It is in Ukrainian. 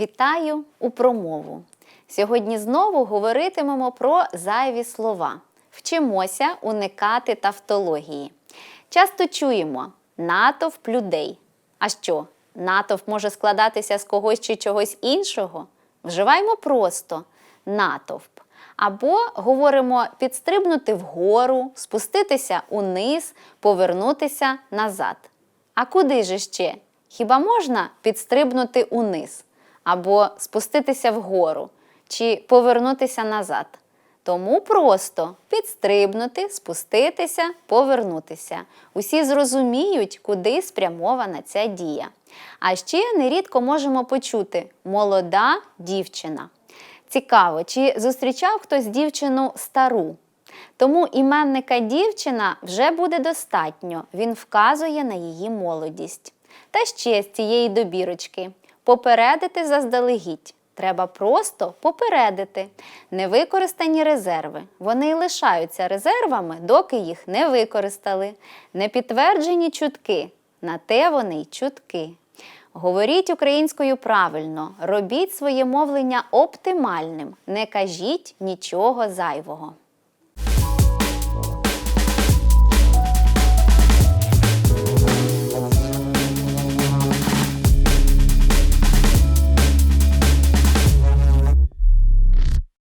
Вітаю у промову. Сьогодні знову говоритимемо про зайві слова. Вчимося уникати тавтології. Часто чуємо натовп людей. А що? Натовп може складатися з когось чи чогось іншого? Вживаємо просто натовп. Або говоримо підстрибнути вгору, спуститися униз, повернутися назад. А куди же ще? Хіба можна підстрибнути униз? Або спуститися вгору, чи повернутися назад? Тому просто підстрибнути, спуститися, повернутися. Усі зрозуміють, куди спрямована ця дія. А ще нерідко можемо почути молода дівчина. Цікаво, чи зустрічав хтось дівчину стару? Тому іменника дівчина вже буде достатньо, він вказує на її молодість. Та ще з цієї добірочки попередити заздалегідь. Треба просто попередити невикористані резерви. Вони лишаються резервами, доки їх не використали. Непідтверджені чутки. На те вони й чутки. Говоріть українською правильно, робіть своє мовлення оптимальним, не кажіть нічого зайвого.